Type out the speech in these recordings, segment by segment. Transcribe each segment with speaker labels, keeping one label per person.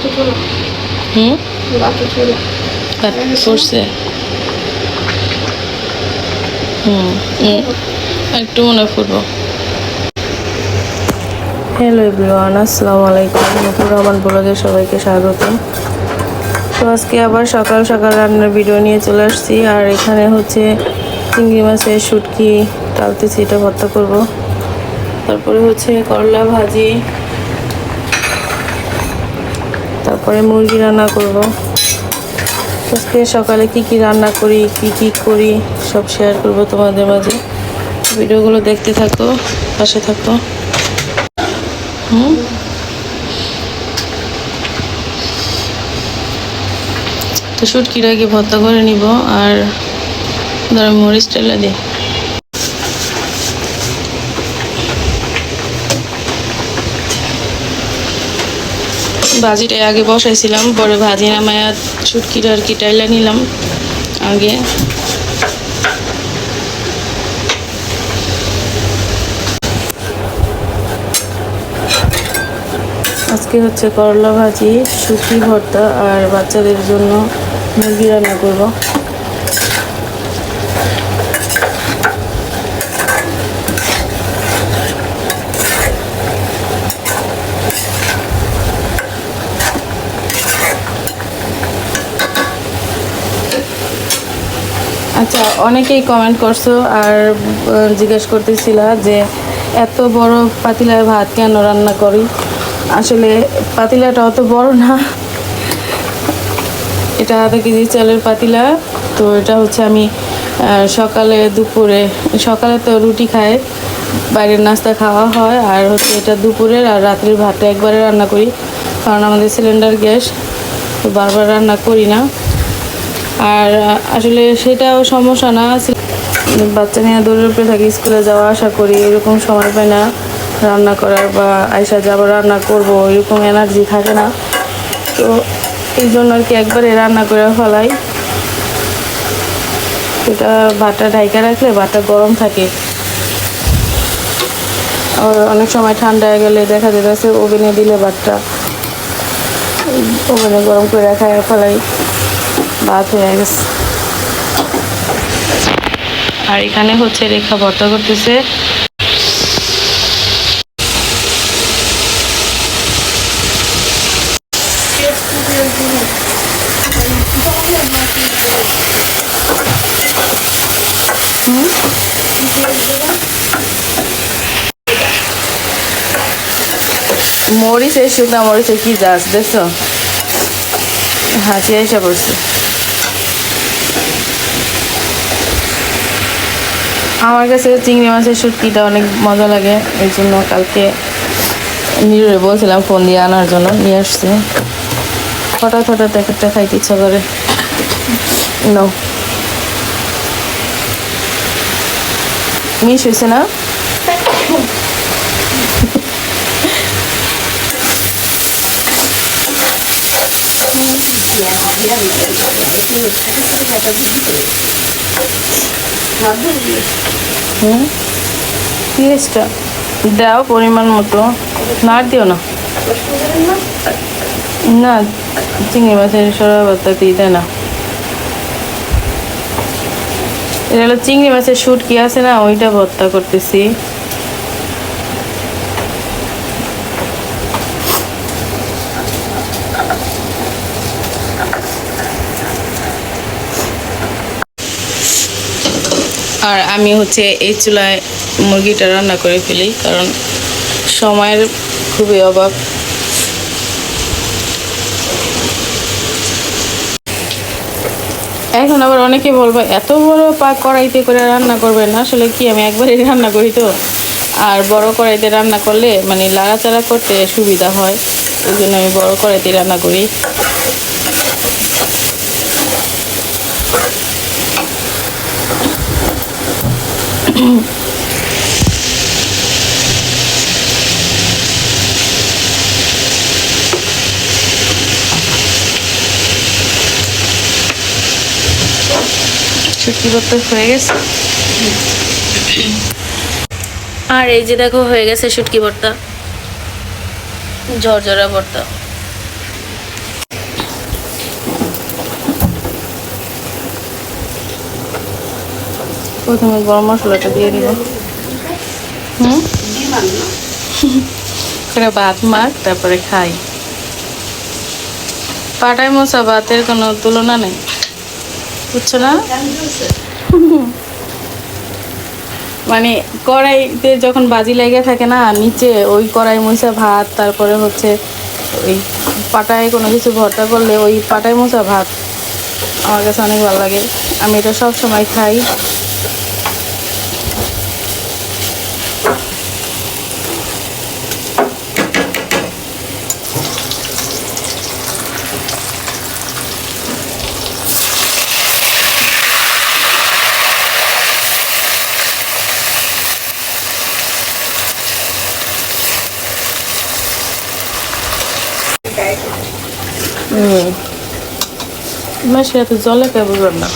Speaker 1: বাকি চলো
Speaker 2: হুম কাট পড়ছে। হুম হুম, একটু মনে ফুটবো হ্যালো এভরিওয়ান আসসালামু আলাইকুম। নতুন রহমান ব্লগে সবাইকে স্বাগত তো আজকে আবার সকাল সকাল রান্নার ভিডিও নিয়ে চলে আসছি। আর এখানে হচ্ছে চিংড়ি মাছের শুটকি টালতেছি এটা ভর্তা করব। তারপরে হচ্ছে করলা ভাজি তারপরে মুরগি রান্না করব। আজকে সকালে কি কি রান্না করি, কি কি করি, সব শেয়ার করব তোমাদের মাঝে। ভিডিওগুলো দেখতে থাকো, পাশে থাকো। হুম? তো শুটকিটা আগে ভর্তা করে নিব, আর ধরো মরিচ টেলা দিই। ভাজিটা আগে বসাইছিলাম, পরে ভাজি নামায়া ছুটকিটা আর কি টাইলা নিলাম আগে। আজকে হচ্ছে করলা ভাজি, শুটকি ভর্তা আর বাচ্চাদের জন্য মুরগি রান্না করব। অনেকেই কমেন্ট করছ আর জিজ্ঞেস করতেছিলা যে এত বড় পাতিলায় ভাত কেন রান্না করি? আসলে পাতিলাটা অত বড় না। এটা আধা কেজি চালের পাতিলা। তো এটা হচ্ছে আমি সকালে দুপুরে, সকালে তো রুটি খাই বাইরের নাস্তা খাওয়া হয়, আর হচ্ছে এটা দুপুরের আর রাত্রির ভাতটা একবারে রান্না করি। কারণ আমাদের সিলিন্ডার গ্যাস, তো বারবার রান্না করি না। আর আসলে সেটাও সমস্যা না। বাচ্চা নিয়ে দৌড়ের উপরে থাকি, স্কুলে যাওয়া আসা করি, এরকম সময় পাই না রান্না করার বা আইসা যাব, রান্না করব, এরকম এনার্জি থাকে না। তো এই জন্য আর কি একবারে রান্না করে ফেলাই। এটা ভাতটা ঢাইকা রাখলে ভাতটা গরম থাকে। আর অনেক সময় ঠান্ডা গেলে দেখা যেতেছে ওভেনে দিলে ভাতটা, ওভেনে গরম করে রাখা ফেলাই। ভাত হয়ে গেছে। আর এখানে হচ্ছে রেখা ভর্তা করতেছে। মরিচের শুকনা মরিচের কি যাস দেখছ? হাসি এসে পড়ছে। আমার কাছে চিংড়ি মাছের শুটকিটা অনেক মজা লাগে, এই জন্য কালকে নিরুরে বলছিলাম ফোন দিয়ে আনার জন্য, নিয়ে আসছে। হঠাৎ হঠাৎ এক একটা খাইতে ইচ্ছা করে। মিস হয়েছে না? হুম? দাও পরিমাণ মতো। না দিও না। না, চিংড়ি মাছের সরা ভর্তা দিয়ে দেয় না। এটা হলো চিংড়ি মাছের শুট কি আছে না, ওইটা ভর্তা করতেছি। আর আমি হচ্ছে এই চুলায় মুরগিটা রান্না করে ফেলি, কারণ সময়ের খুবই অভাব। এখন আবার অনেকে বলব, এত বড় পা কড়াইতে করে রান্না করবে না আসলে কি আমি একবারই রান্না করি তো? আর বড় কড়াইতে রান্না করলে মানে লাড়াচাড়া করতে সুবিধা হয় ওই জন্য আমি বড় কড়াইতে রান্না করি। শুটকি ভর্তা হয়ে গেছে? আর এই যে দেখো হয়ে গেছে শুটকি ভর্তা। ঝরঝরা ভর্তা। প্রথমে গরম মশলাটা দিয়ে দিব। হুম? ভাত মাখ, তারপরে খাই। পাটাই মশা ভাতের কোনো তুলনা নেই। বুঝছ না? মানে কড়াইতে যখন বাজি লেগে থাকে না, নিচে ওই কড়াই মশা ভাত, তারপরে হচ্ছে ওই পাটায় কোনো কিছু ভর্তা করলে ওই পাটায় মশা ভাত আমার কাছে অনেক ভালো লাগে। আমি এটা সব সময় খাই হুম মাসে এত জলে কে বুঝলাম না।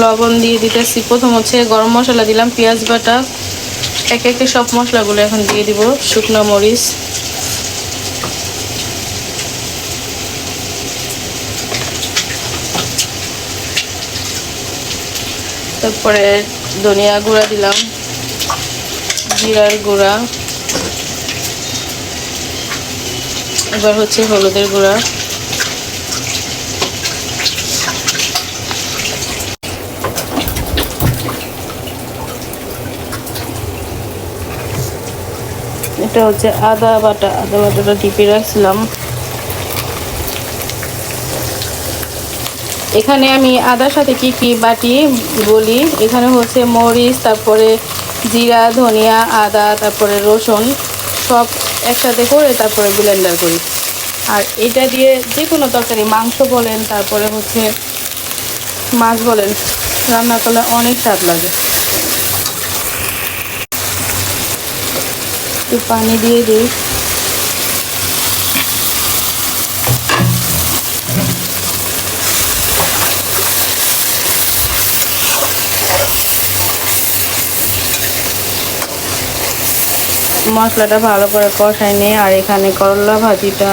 Speaker 2: লবণ দিয়ে দিতেছি। প্রথম হচ্ছে গরম মশলা দিলাম, পেঁয়াজ বাটা। একে একে সব মশলাগুলো এখন দিয়ে দিব, শুকনো মরিচ। তারপরে ধনিয়া গুঁড়া দিলাম, জিরার গুঁড়া। এবার হচ্ছে হলুদের গুঁড়া। এটা হচ্ছে আদা বাটা, আদা বাটাটা টিপে রাখছিলাম। এখানে আমি আদার সাথে কি কি বাটি বলি? এখানে হচ্ছে মরিচ, তারপরে জিরা, ধনিয়া, আদা, তারপরে রসুন, সব একসাথে করে তারপরে ব্লেন্ডার করি। আর এটা দিয়ে যে কোনো তরকারি, মাংস বলেন, তারপরে হচ্ছে মাছ বলেন, রান্না করলে অনেক স্বাদ লাগে। একটু পানি দিয়ে দিই। মশলাটা ভালো করে কষাই নিয়ে, আর এখানে করলা ভাজিটা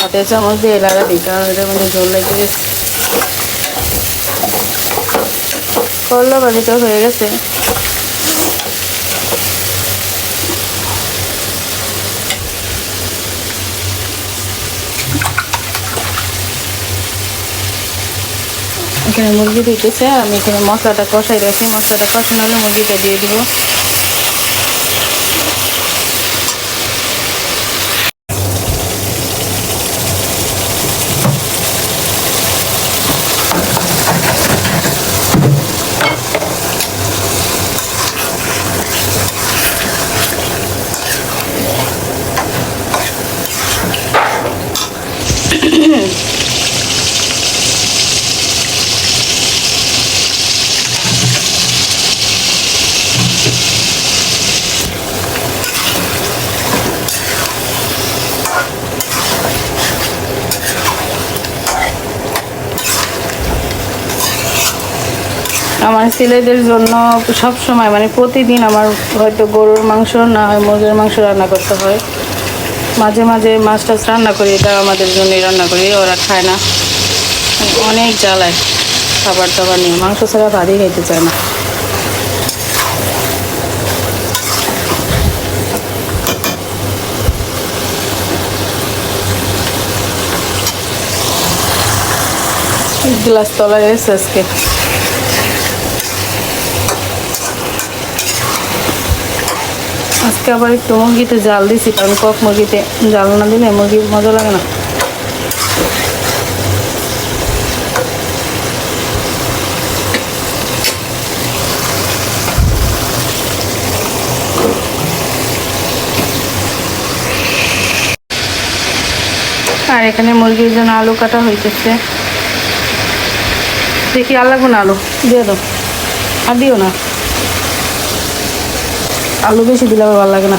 Speaker 2: হাতে চামচ দিয়ে এলাকা দিই কারণ এটার মধ্যে জল করলা ভাজিটা হয়ে গেছে। এখানে মুরগি দিতেছে আমি এখানে মশলাটা কষাই রাখি, মশলাটা কষানো হলে মুরগিটা দিয়ে দিব। ছেলেদের জন্য সব সময় মানে প্রতিদিন আমার হয়তো গরুর মাংস না হয় মুরগির মাংস রান্না করতে হয়। মাঝে মাঝে মাছ টাছ রান্না করি, এটা আমাদের জন্যই রান্না করি, ওরা খায় না। অনেক জ্বালায় খাবার দাবার নিয়ে, মাংস ছাড়া ভাতই খাইতে চায় না। গ্লাস তলায় এসে আজকে। আজকে আবার একটু মুরগিতে জাল দিছি, কারণ কক মুরগিতে জাল না দিলে মুরগি মজা লাগে না। আর এখানে মুরগির জন্য আলু কাটা হইতেছে। দেখি আর লাগবো না আলু। দিয়ে দাও। আর দিও না। আলু বেশি দিলে আবার ভালো লাগে না।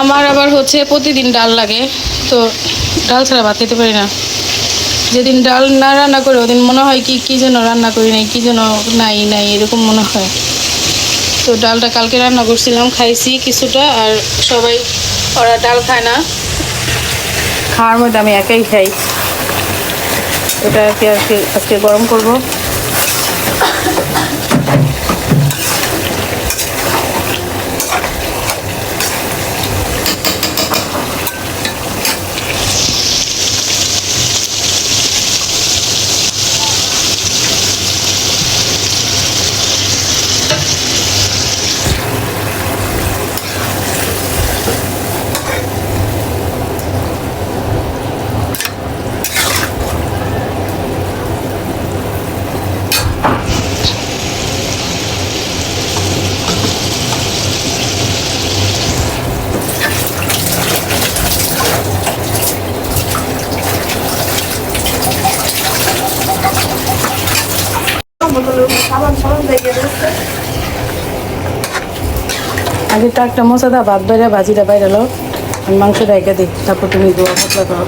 Speaker 2: আমার আবার হচ্ছে প্রতিদিন ডাল লাগে, তো ডাল ছাড়া ভাত খেতে পারি না। যেদিন ডাল না রান্না করে, ওদিন মনে হয় কি, কী যেন রান্না করি নাই, কী যেন নাই নাই, এরকম মনে হয়। তো ডালটা কালকে রান্না করছিলাম, খাইছি কিছুটা, আর সবাই, ওরা ডাল খায় না। খাওয়ার মধ্যে আমি একাই খাই। ওটা আর কি আজকে আজকে গরম করব। আগে টাকটা মশা দা ভাত বাইরে ভাজিটা বাইরে লো মাংস রেখে দিই। তারপর তুমি দোয়া মশলা করো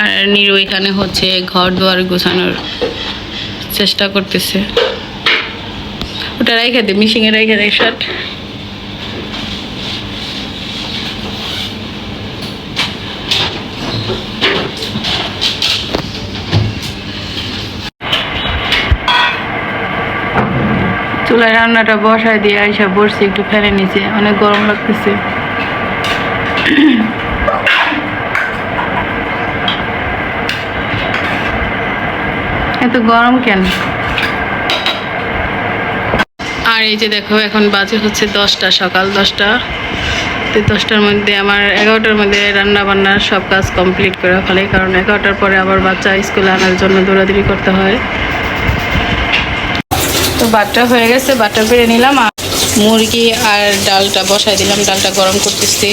Speaker 2: আর নিরু এখানে হচ্ছে ঘর দুয়ার গোছানোর চেষ্টা করতেছে। ওটা রেখে দে মিশিংয়ে রেখে দে শার্ট চুলায় রান্নাটা বসায় দিয়ে আইসা বসছি, একটু ফেলে নিচে। অনেক গরম লাগতেছে। এত গরম কেন? আর এই যে দেখো, এখন বাজে হচ্ছে দশটা, সকাল দশটা। তো দশটার মধ্যে আমার এগারোটার মধ্যে রান্না বান্নার সব কাজ কমপ্লিট করে ফেলে, কারণ এগারোটার পরে আবার বাচ্চা স্কুলে আনার জন্য দৌড়াদৌড়ি করতে হয়। তো বাটটা হয়ে গেছে বাটটা পেরে নিলাম আর মুরগি আর ডালটা বসাই দিলাম, ডালটা গরম করতেছি।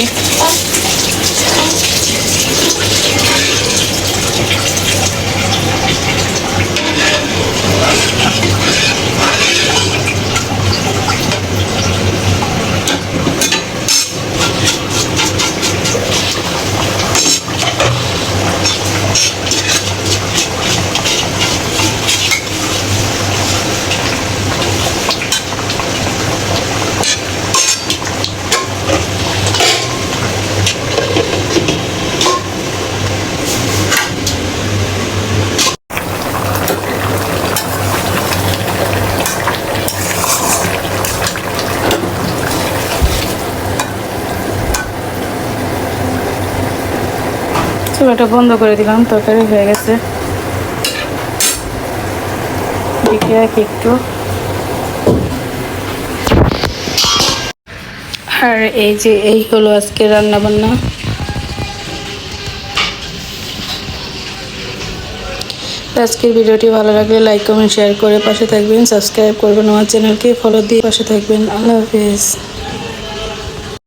Speaker 2: চুলাটা বন্ধ করে দিলাম, তরকারি হয়ে গেছে। একটু। আর এই যে এই হলো আজকে রান্না বান্না আজকের ভিডিওটি ভালো লাগলে লাইক, কমেন্ট, শেয়ার করে পাশে থাকবেন। সাবস্ক্রাইব করবেন আমার চ্যানেলকে, ফলো দিয়ে পাশে থাকবেন। আল্লাহ হাফিজ।